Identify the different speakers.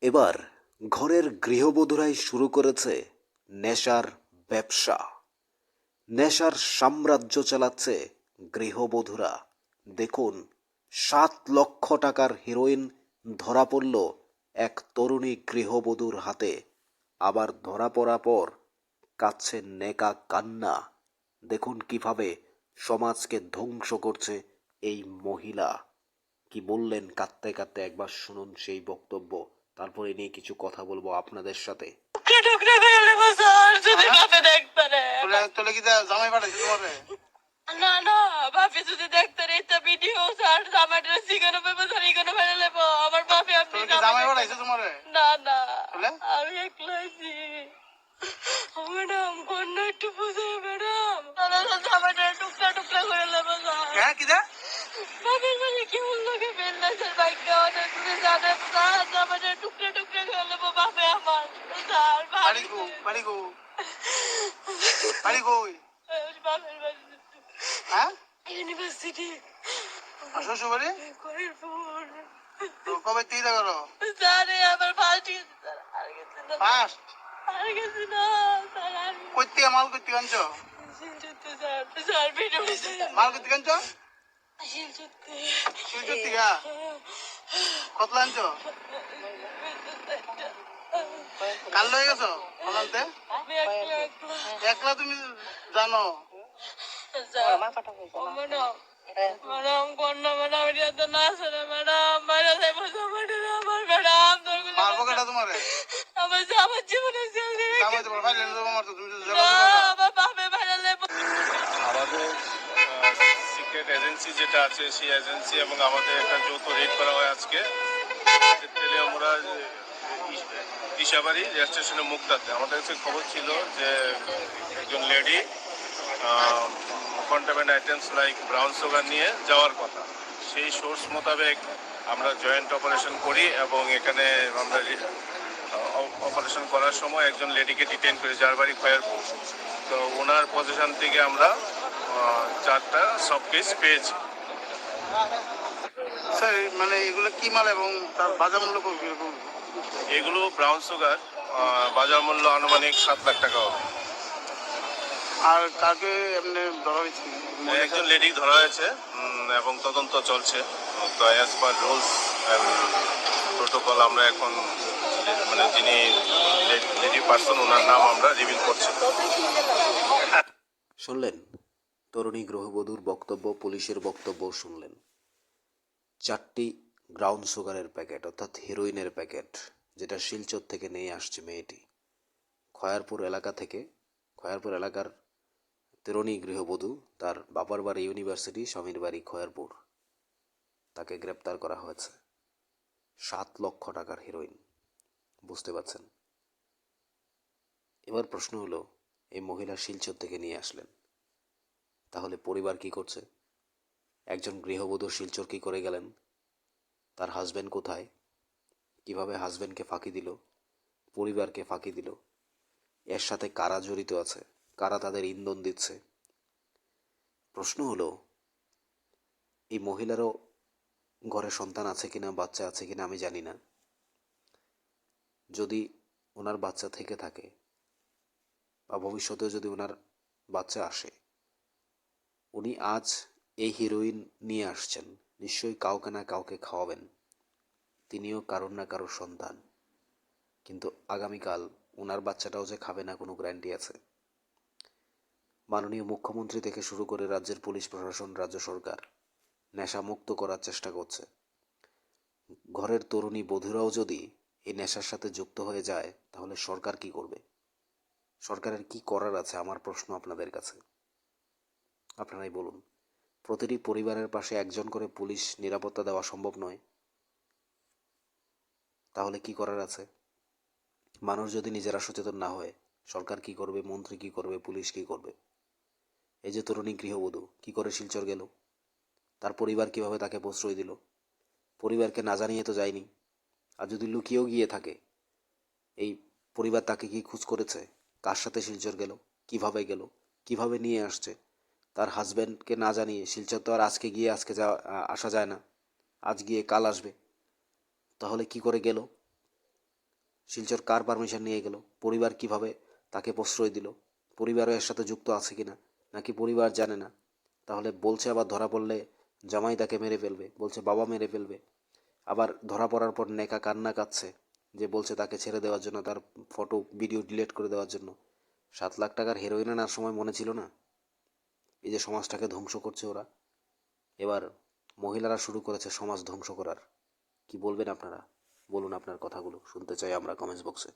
Speaker 1: এবার ঘরের গৃহবধূরাই শুরু করেছে নেশার ব্যবসা। নেশার সাম্রাজ্য চালাচ্ছে গৃহবধূরা। দেখুন, সাত লক্ষ টাকার হিরোইন ধরা পড়ল এক তরুণী গৃহবধূর হাতে। আবার ধরা পড়া পর কাচ্ছে নেকা কান্না। দেখুন কীভাবে সমাজকে ধ্বংস করছে এই মহিলা। কি বললেন কাঁদতে কাঁদতে একবার শুনুন সেই বক্তব্য। তারপরে নিয়ে কিছু কথা বলব আপনাদের সাথে।
Speaker 2: ম্যাডাম একটু বুঝে ম্যাডাম টুকরা করে নেব স্যার
Speaker 3: হ্যাঁ কি দা
Speaker 2: বাপের বাড়ি কেমন লোকে ফেললে স্যার বাইক অনেক দূরে জানে স্যার জামাইটা টুকরা টুকরা করে বাপে আমার।
Speaker 3: বাড়ি গো বাড়ি গো। বাড়ি কই
Speaker 2: বাপের বাড়ি
Speaker 3: হ্যাঁ?
Speaker 2: ইউনিভার্সিটি।
Speaker 3: আর
Speaker 2: করিমপুর।
Speaker 3: কবে করো
Speaker 2: আমার ফার্স্ট আর গেছে
Speaker 3: ফার্স্ট
Speaker 2: আর গেছে না। স্যার আর
Speaker 3: কইতে মাল কইতে আনছো?
Speaker 2: শিলচুত্তি
Speaker 3: মাল কইতে আনছো?
Speaker 2: শিলচুত্তি
Speaker 3: শিলচর থেকে কতলা কাল লয়ে গেছো কলান্তে
Speaker 2: একলা
Speaker 3: তুমি জানো?
Speaker 2: আমার জীবনে আমার
Speaker 4: সিক্রেট এজেন্সি যেটা আছে, সেই এজেন্সি এবং আমাদের একটা যৌথ রেড করা হয় আজকে। তেলিয়ামুড়া দিশাবাড়ি রেল স্টেশনের মুখটাতে আমাদের কাছে খবর ছিল যে একজন lady contaminant items like brown sugar নিয়ে যাওয়ার কথা। সেই সোর্স মোতাবেক আমরা জয়েন্ট অপারেশন করি এবং এখানে আমরা অপারেশন করার সময় একজন লেডিকে ডিটেন করি, যার বাড়ি খয়ারপুর। তো ওনার পজিশন থেকে আমরা চারটা সব কেস পেয়েছি।
Speaker 3: স্যার মানে এগুলো কি মাল এবং তার বাজার মূল্য কীরকম?
Speaker 4: এগুলো ব্রাউন সুগার বাজার মূল্য আনুমানিক সাত লাখ টাকা হবে।
Speaker 3: আর কাকে এমনি ধরা হয়েছে?
Speaker 4: একজন লেডি ধরা হয়েছে এবং তদন্ত চলছে। তো অ্যাজ পার রুলস প্রোটোকল আমরা এখন মানে যিনি লেডি পার্সন ওনার নাম আমরা রিভিল করছি।
Speaker 1: শুনলেন? তরুণী গৃহবধূর বক্তব্য পুলিশের বক্তব্য শুনলেন। চারটি গ্রাউন্ড সুগারের প্যাকেট, অর্থাৎ হিরোইনের প্যাকেট, যেটা শিলচর থেকে নিয়ে আসছে মেয়েটি। খয়ারপুর এলাকা থেকে, খয়ারপুর এলাকার তরুণী গৃহবধূ, তার বাবার বাড়ি ইউনিভার্সিটি, স্বামীর বাড়ি খয়ারপুর। তাকে গ্রেপ্তার করা হয়েছে। সাত লক্ষ টাকার হিরোইন। বুঝতে পারছেন? এবার প্রশ্ন হলো, এই মহিলা শিলচর থেকে নিয়ে আসলেন। তাহলে পরিবার কি করছে? একজন গৃহবধূ শিলচর কি করে গেলেন? তার হাজব্যান্ড কোথায়? কীভাবে হাজব্যান্ডকে ফাঁকি দিল? পরিবারকে ফাঁকি দিল? এর সাথে কারা জড়িত আছে? কারা তাদের ইন্ধন দিচ্ছে? প্রশ্ন হলো, এই মহিলারও ঘরে সন্তান আছে কিনা, বাচ্চা আছে কিনা আমি জানি না। যদি ওনার বাচ্চা থেকে থাকে বা ভবিষ্যতেও যদি ওনার বাচ্চা আসে উনি আজ এই হিরোইন নিয়ে আসছেন। নিশ্চয়ই কাউকে না কাউকে খাওয়াবেন। তিনিও কারোর না কারোর সন্তান। কিন্তু আগামীকাল ওনার বাচ্চাটাও যে খাবে না কোনো গ্যারান্টি আছে। মাননীয় মুখ্যমন্ত্রী থেকে শুরু করে রাজ্যের পুলিশ প্রশাসন, রাজ্য সরকার নেশামুক্ত করার চেষ্টা করছে। ঘরের তরুণী বধূরাও যদি এই নেশার সাথে যুক্ত হয়ে যায়, তাহলে সরকার কি করবে? সরকারের কি করার আছে? আমার প্রশ্ন আপনাদের কাছে। আপনারাই বলুন, প্রতিটি পরিবারের পাশে একজন করে পুলিশ নিরাপত্তা দেওয়া সম্ভব নয়? তাহলে কি করার আছে? মানুষ যদি নিজেরা সচেতন না হয়, সরকার কি করবে, মন্ত্রী কি করবে, পুলিশ কি করবে? এই যে তরুণী গৃহবধূ, কি করে শিলচর গেল? তার পরিবার কীভাবে তাকে প্রশ্রয় দিল? পরিবারকে না জানিয়ে তো যায়নি। আর যদি লুকিয়েও গিয়ে থাকে, এই পরিবার তাকে কি খোঁজ করেছে? কার সাথে শিলচর গেল? কীভাবে গেল? কীভাবে নিয়ে আসছে? তার হাজব্যান্ডকে না জানিয়ে শিলচর তো আর আজকে গিয়ে আজকে যা আসা যায় না। আজ গিয়ে কাল আসবে। তাহলে কি করে গেল? শিলচর কার পারমিশন নিয়ে গেল? পরিবার কীভাবে তাকে প্রশ্রয় দিল? পরিবারও এর সাথে যুক্ত আছে কিনা? নাকি পরিবার জানে না? তাহলে বলছে আবার ধরা পড়লে জামাই তাকে মেরে ফেলবে, বলছে বাবা মেরে ফেলবে। আবার ধরা পড়ার পর নেকা কান্না কাচ্ছে যে বলছে তাকে ছেড়ে দেওয়ার জন্য, তার ফটো ভিডিও ডিলিট করে দেওয়ার জন্য। সাত লাখ টাকার হেরোইন আনার সময় মনে ছিল না? এই যে সমাজটাকে ধ্বংস করছে ওরা, এবার মহিলারা শুরু করেছে সমাজ ধ্বংস করার। কি বলবেন আপনারা? বলুন আপনার কথাগুলো, শুনতে চাই আমরা কমেন্টস বক্সে